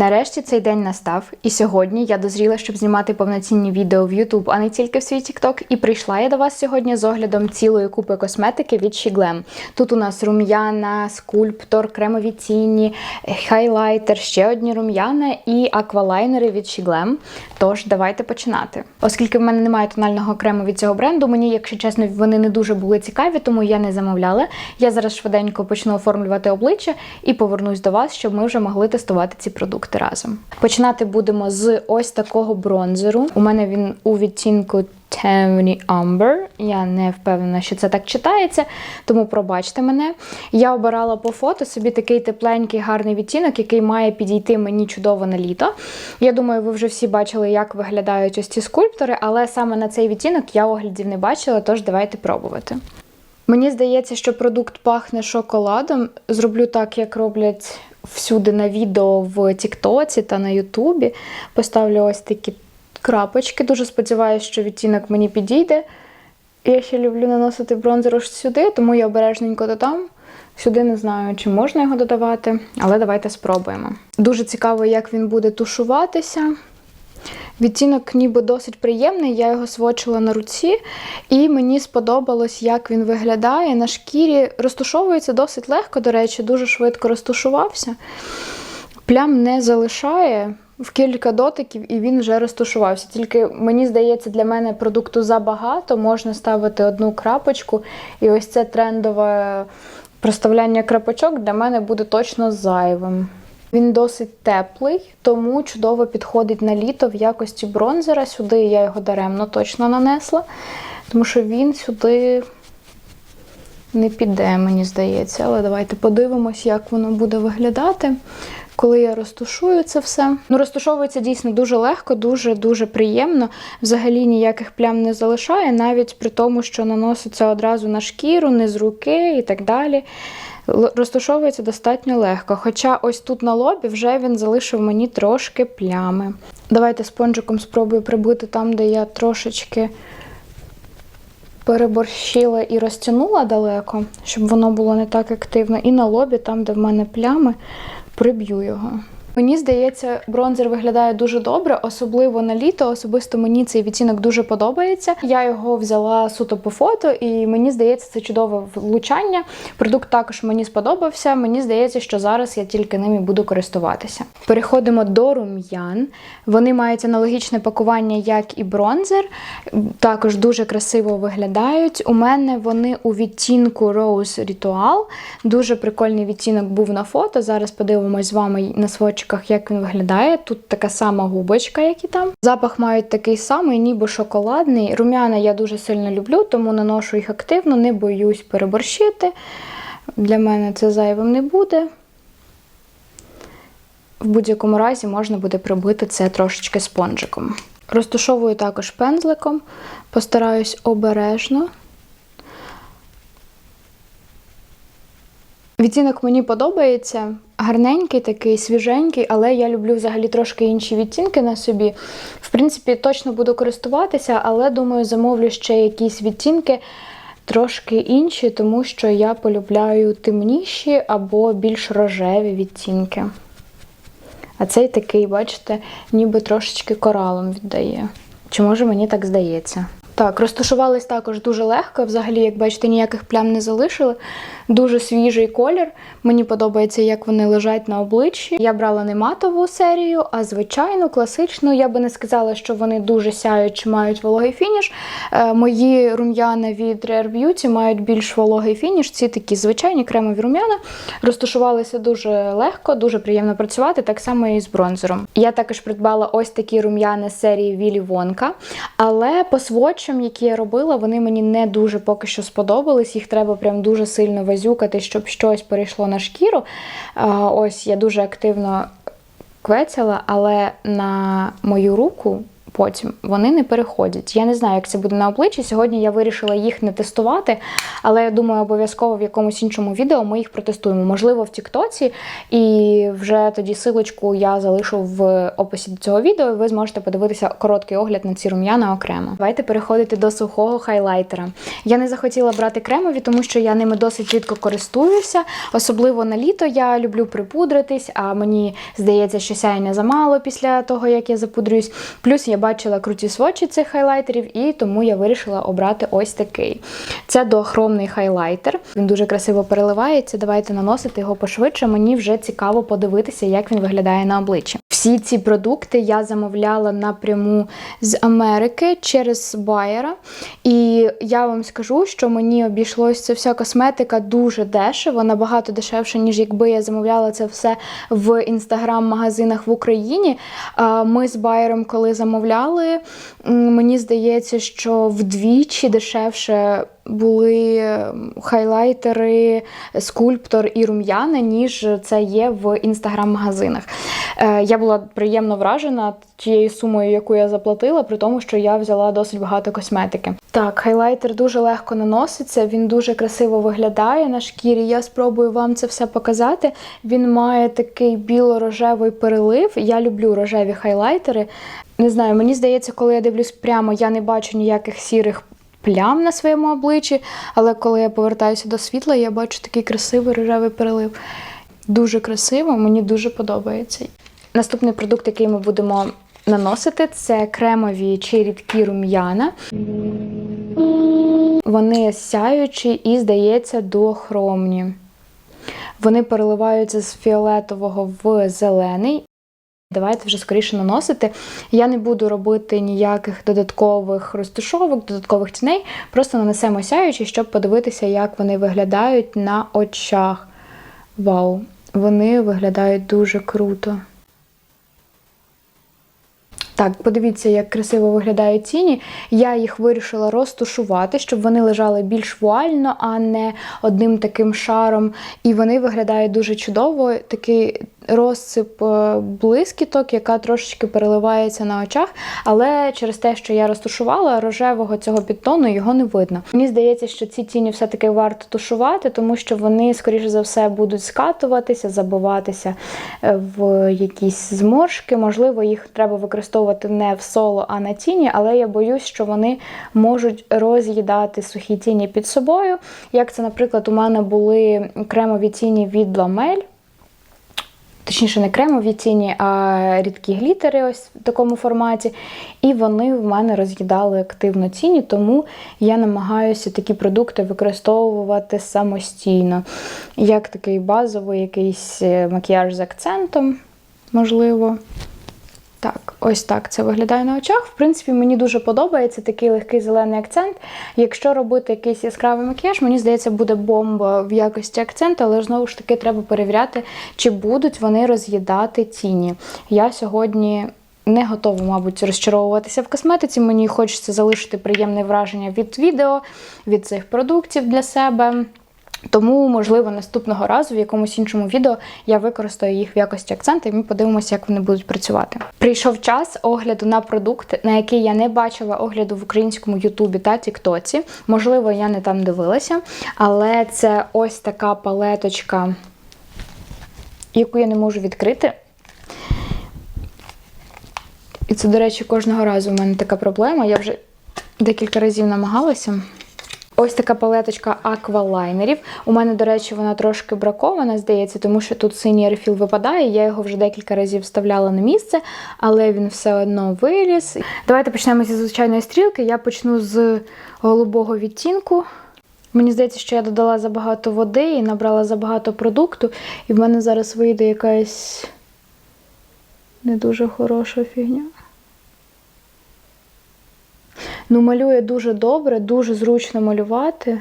Нарешті цей день настав, і сьогодні я дозріла, щоб знімати повноцінні відео в YouTube, а не тільки в свій TikTok. І прийшла я до вас сьогодні з оглядом цілої купи косметики від Shiglam. Тут у нас рум'яна, скульптор, кремові тіні, хайлайтер, ще одні рум'яна і аквалайнери від Shiglam. Тож давайте починати. Оскільки в мене немає тонального крему від цього бренду, мені, якщо чесно, вони не дуже були цікаві, тому я не замовляла. Я зараз швиденько почну оформлювати обличчя і повернусь до вас, щоб ми вже могли тестувати ці продукти разом. Починати будемо з ось такого бронзеру. У мене він у відтінку Temny Amber. Я не впевнена, що це так читається, тому пробачте мене. Я обирала по фото собі такий тепленький гарний відтінок, який має підійти мені чудово на літо. Я думаю, ви вже всі бачили, як виглядають ось ці скульптори, але саме на цей відтінок я оглядів не бачила, тож давайте пробувати. Мені здається, що продукт пахне шоколадом. Зроблю так, як роблять всюди на відео в Тіктоці та на Ютубі. Поставлю ось такі крапочки. Дуже сподіваюся, що відтінок мені підійде. Я ще люблю наносити бронзер ось сюди, тому я обережненько додам. Сюди не знаю, чи можна його додавати, але давайте спробуємо. Дуже цікаво, як він буде тушуватися. Відтінок ніби досить приємний, я його свочила на руці, і мені сподобалось, як він виглядає на шкірі. Розтушовується досить легко, до речі, дуже швидко розтушувався. Плям не залишає в кілька дотиків, і він вже розтушувався. Тільки мені здається, для мене продукту забагато, можна ставити одну крапочку, і ось це трендове проставляння крапочок для мене буде точно зайвим. Він досить теплий, тому чудово підходить на літо в якості бронзера. Сюди я його даремно точно нанесла, тому що він сюди не піде, мені здається. Але давайте подивимось, як воно буде виглядати. Коли я розтушую це все. Ну, розтушовується дійсно дуже легко, дуже-дуже приємно. Взагалі ніяких плям не залишає, навіть при тому, що наноситься одразу на шкіру, не з руки і так далі. Розташовується достатньо легко. Хоча ось тут на лобі вже він залишив мені трошки плями. Давайте спонжиком спробую прибити там, де я трошечки переборщила і розтягнула далеко, щоб воно було не так активно. І на лобі, там, де в мене плями, приб'ю його. Мені здається, бронзер виглядає дуже добре, особливо на літо. Особисто мені цей відтінок дуже подобається. Я його взяла суто по фото, і мені здається, це чудове влучання. Продукт також мені сподобався. Мені здається, що зараз я тільки ними буду користуватися. Переходимо до рум'ян. Вони мають аналогічне пакування, як і бронзер. Також дуже красиво виглядають. У мене вони у відтінку Rose Ritual. Дуже прикольний відтінок був на фото. Зараз подивимось з вами на свочках, як він виглядає. Тут така сама губочка, як і там. Запах мають такий самий, ніби шоколадний. Рум'яна я дуже сильно люблю, тому наношу їх активно, не боюсь переборщити. Для мене це зайвим не буде. В будь-якому разі можна буде прибити це трошечки спонжиком. Розташовую також пензликом, постараюсь обережно. Відтінок мені подобається. Гарненький, такий свіженький, але я люблю взагалі трошки інші відтінки на собі. В принципі, точно буду користуватися, але думаю, замовлю ще якісь відтінки трошки інші, тому що я полюбляю темніші або більш рожеві відтінки. А цей такий, бачите, ніби трошечки коралом віддає. Чи може мені так здається? Так, розташувались також дуже легко. Взагалі, як бачите, ніяких плям не залишили. Дуже свіжий колір. Мені подобається, як вони лежать на обличчі. Я брала не матову серію, а звичайну, класичну. Я би не сказала, що вони дуже сяють чи мають вологий фініш. Е, мої рум'яна від Rare Beauty мають більш вологий фініш. Ці такі звичайні кремові рум'яна. Розташувалися дуже легко, дуже приємно працювати, так само і з бронзером. Я також придбала ось такі рум'яни з серії Willy Wonka, але по сводчам, які я робила, вони мені не дуже поки що сподобались. Їх треба прям дуже сильно вазюкати, щоб щось перейшло на шкіру. Ось я дуже активно квецяла, але на мою руку потім. Вони не переходять. Я не знаю, як це буде на обличчі. Сьогодні я вирішила їх не тестувати, але я думаю, обов'язково в якомусь іншому відео ми їх протестуємо. Можливо, в Тіктоці, і вже тоді силочку я залишу в описі до цього відео. і Ви зможете подивитися короткий огляд на ці рум'яна окремо. Давайте переходити до сухого хайлайтера. Я не захотіла брати кремові, тому що я ними досить рідко користуюся. Особливо на літо я люблю припудритись, а мені здається, що сяєння замало після того, як я запудрююсь. Плюс я бачила круті свочі цих хайлайтерів, і тому я вирішила обрати ось такий. Це доохромний хайлайтер. Він дуже красиво переливається. Давайте наносити його пошвидше. Мені вже цікаво подивитися, як він виглядає на обличчі. Всі ці продукти я замовляла напряму з Америки через Байера. І я вам скажу, що мені обійшлось ця вся косметика дуже дешево, набагато дешевше, ніж якби я замовляла це все в інстаграм-магазинах в Україні. Ми з Байером, коли замовляли, мені здається, що вдвічі дешевше були хайлайтери, скульптор і рум'яна, ніж це є в інстаграм-магазинах. Е, Я була приємно вражена тією сумою, яку я заплатила, при тому, що я взяла досить багато косметики. Так, хайлайтер дуже легко наноситься, він дуже красиво виглядає на шкірі. Я спробую вам це все показати. Він має такий біло-рожевий перелив. Я люблю рожеві хайлайтери. Не знаю, мені здається, коли я дивлюсь прямо, я не бачу ніяких сірих плям на своєму обличчі, але коли я повертаюся до світла, я бачу такий красивий рожевий перелив. Дуже красиво, мені дуже подобається. Наступний продукт, який ми будемо наносити, це кремові чи рідкі рум'яна. Вони сяючі і, здається, доохромні. Вони переливаються з фіолетового в зелений. Давайте вже скоріше наносити. Я не буду робити ніяких додаткових розташовок, додаткових тіней. Просто нанесемо сяючі, щоб подивитися, як вони виглядають на очах. Вау! Вони виглядають дуже круто. Так, подивіться, як красиво виглядають тіні. Я їх вирішила розтушувати, щоб вони лежали більш вуально, а не одним таким шаром. І вони виглядають дуже чудово. Такий розсип е, блискіток, яка трошечки переливається на очах. Але через те, що я розтушувала, рожевого цього підтону його не видно. Мені здається, що ці тіні все-таки варто тушувати, тому що вони, скоріше за все, будуть скатуватися, забиватися е, в якісь зморшки. Можливо, їх треба використовувати не в соло, а на тіні, але я боюсь, що вони можуть роз'їдати сухі тіні під собою. Як це, наприклад, у мене були кремові тіні від Ламель. Точніше, не кремові тіні, а рідкі глітери ось в такому форматі. І вони в мене роз'їдали активно тіні, тому я намагаюся такі продукти використовувати самостійно. Як такий базовий якийсь е, макіяж з акцентом, можливо. Так, ось так це виглядає на очах. В принципі, мені дуже подобається такий легкий зелений акцент. Якщо робити якийсь яскравий макіяж, мені здається, буде бомба в якості акценту, але знову ж таки треба перевіряти, чи будуть вони роз'їдати тіні. Я сьогодні. Не готова, мабуть, розчаровуватися в косметиці. Мені хочеться залишити приємне враження від відео, від цих продуктів для себе. Тому, можливо, наступного разу в якомусь іншому відео я використаю їх в якості акценту, і ми подивимося, як вони будуть працювати. Прийшов час огляду на продукт, на який я не бачила огляду в українському Ютубі та Тіктоці. Можливо, я не там дивилася, але це ось така палеточка, яку я не можу відкрити. І це, до речі, кожного разу в мене така проблема. Я вже декілька разів намагалася. Ось така палеточка аквалайнерів. У мене, до речі, вона трошки бракована, здається, тому що тут синій рефіл випадає. Я його вже декілька разів вставляла на місце, але він все одно виліз. Давайте почнемо зі звичайної стрілки. Я почну з голубого відтінку. Мені здається, що я додала забагато води і набрала забагато продукту, і в мене зараз вийде якась не дуже хороша фігня. Ну, малює дуже добре, дуже зручно малювати.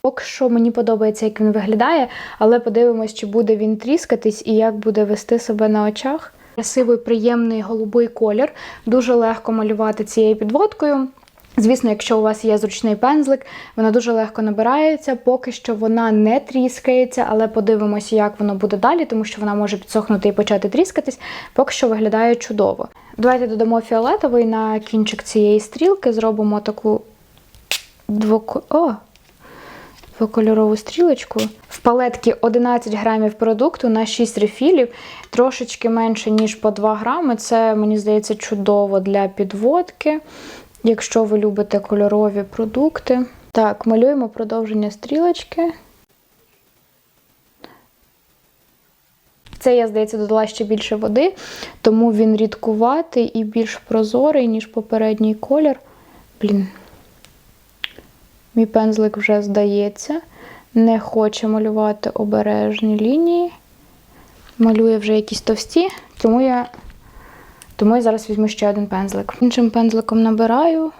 Поки що мені подобається, як він виглядає, але подивимось, чи буде він тріскатись і як буде вести себе на очах. Красивий, приємний голубий колір. Дуже легко малювати цією підводкою. Звісно, якщо у вас є зручний пензлик, вона дуже легко набирається. Поки що вона не тріскається, але подивимося, як воно буде далі, тому що вона може підсохнути і почати тріскатись. Поки що виглядає чудово. Давайте додамо фіолетовий на кінчик цієї стрілки, зробимо таку двоко... О! двокольорову стрілочку. В палетці 11 грамів продукту на 6 рефілів, трошечки менше, ніж по 2 грами. Це, мені здається, чудово для підводки, якщо ви любите кольорові продукти. Так, малюємо продовження стрілочки. Це, я, здається, додала ще більше води, тому він рідкуватий і більш прозорий, ніж попередній колір. Блін, Мій пензлик вже здається, не хоче малювати обережні лінії. Малює вже якісь товсті, тому я тому я зараз візьму ще один пензлик. Іншим пензликом набираю,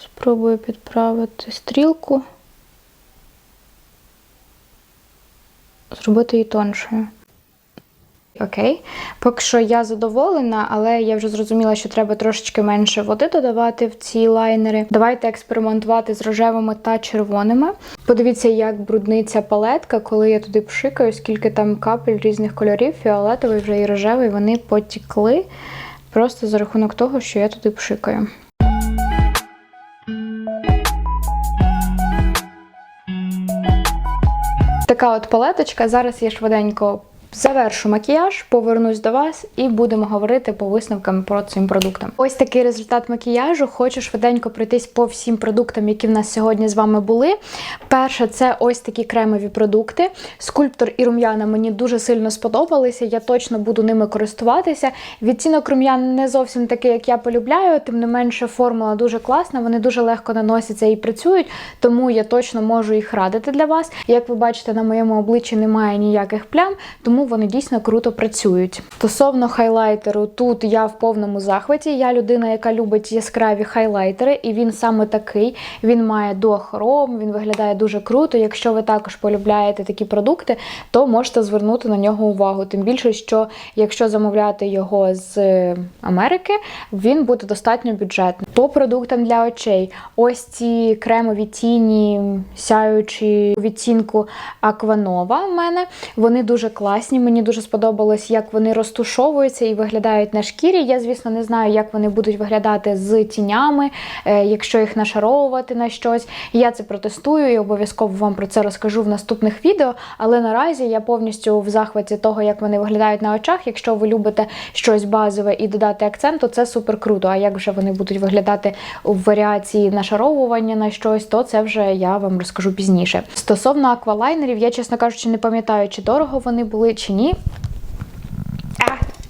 спробую підправити стрілку, зробити її тоншою. Окей, поки що я задоволена, але я вже зрозуміла, що треба трошечки менше води додавати в ці лайнери. Давайте експериментувати з рожевими та червоними. Подивіться, як брудниться палетка, коли я туди пшикаю, скільки там капель різних кольорів, фіолетовий вже і рожевий, вони потікли просто за рахунок того, що я туди пшикаю. Така от палеточка. Зараз я швиденько Завершу макіяж, повернусь до вас і будемо говорити по висновкам про цим продуктам. Ось такий результат макіяжу. Хочу швиденько пройтись по всім продуктам, які в нас сьогодні з вами були. Перше, це ось такі кремові продукти. Скульптор і рум'яна мені дуже сильно сподобалися. Я точно буду ними користуватися. Відтінок рум'ян не зовсім такий, як я полюбляю, тим не менше, формула дуже класна, вони дуже легко наносяться і працюють, тому я точно можу їх радити для вас. Як ви бачите, на моєму обличчі немає ніяких плям, тому тому вони дійсно круто працюють. Стосовно хайлайтеру, тут я в повному захваті. Я людина, яка любить яскраві хайлайтери, і він саме такий. Він має дохром, він виглядає дуже круто. Якщо ви також полюбляєте такі продукти, то можете звернути на нього увагу. Тим більше, що якщо замовляти його з Америки, він буде достатньо бюджетний. По продуктам для очей, ось ці кремові тіні, сяючі відтінку Акванова в мене, вони дуже класні класні. Мені дуже сподобалось, як вони розтушовуються і виглядають на шкірі. Я, звісно, не знаю, як вони будуть виглядати з тінями, е, якщо їх нашаровувати на щось. Я це протестую і обов'язково вам про це розкажу в наступних відео. Але наразі я повністю в захваті того, як вони виглядають на очах. Якщо ви любите щось базове і додати акцент, то це супер круто. А як вже вони будуть виглядати у варіації нашаровування на щось, то це вже я вам розкажу пізніше. Стосовно аквалайнерів, я, чесно кажучи, не пам'ятаю, чи дорого вони були, чи ні.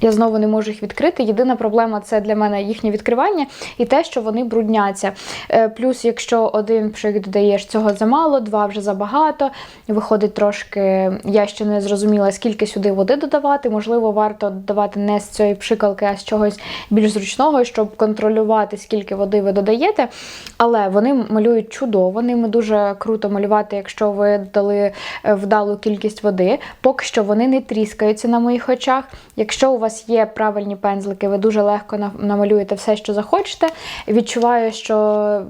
Я знову не можу їх відкрити. Єдина проблема це для мене їхнє відкривання і те, що вони брудняться. Е, плюс, якщо один пшик додаєш цього замало, два вже забагато. Виходить трошки, я ще не зрозуміла, скільки сюди води додавати. Можливо, варто додавати не з цієї пшикалки, а з чогось більш зручного, щоб контролювати, скільки води ви додаєте. Але вони малюють чудово, ними дуже круто малювати, якщо ви дали е, вдалу кількість води. Поки що вони не тріскаються на моїх очах. Якщо у вас вас є правильні пензлики, ви дуже легко намалюєте все, що захочете. Відчуваю, що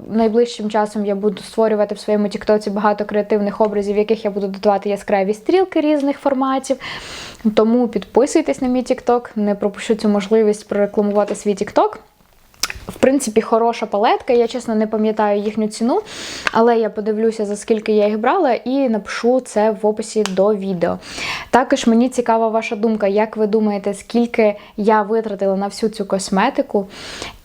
найближчим часом я буду створювати в своєму тіктоці багато креативних образів, в яких я буду додавати яскраві стрілки різних форматів. Тому підписуйтесь на мій тікток, не пропущу цю можливість прорекламувати свій тікток. В принципі, хороша палетка. Я чесно не пам'ятаю їхню ціну, але я подивлюся, за скільки я їх брала, і напишу це в описі до відео. Також мені цікава ваша думка, як ви думаєте, скільки я витратила на всю цю косметику,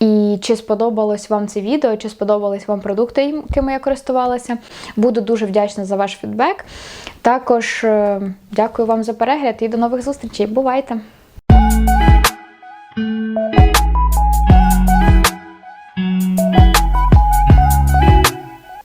і чи сподобалось вам це відео, чи сподобались вам продукти, якими я користувалася. Буду дуже вдячна за ваш фідбек. Також е, дякую вам за перегляд і до нових зустрічей. Бувайте!